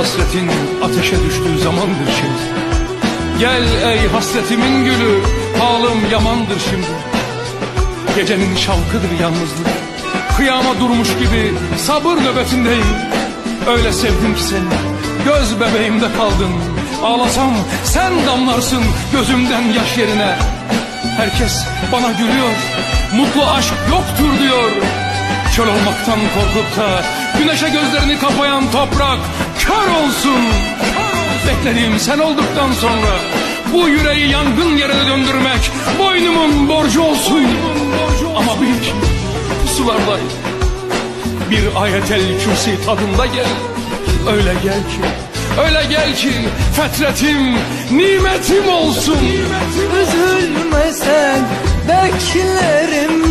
Hasretin ateşe düştüğü zamandır şimdi. Gel ey hasretimin gülü Halim yamandır şimdi. Gecenin şavkıdır yalnızlık. Kıyama durmuş gibi sabır nöbetindeyim. Öyle sevdim ki seni Göz bebeğimde kaldın. Ağlasam sen damlarsın gözümden yaş yerine. Herkes bana gülüyor Mutlu aşk yoktur diyor. Çöl olmaktan korkup da Güneşe gözlerini kapayan toprak Kör olsun. Beklediğim sen olduktan sonra. Bu yüreği yangın yerine döndürmek Boynumun borcu olsun. Ama bil ki Sularda bir ayetel kürsi tadında gel. Öyle gel ki Öyle gel ki fetretim nimetim olsun. Üzülme sen beklerim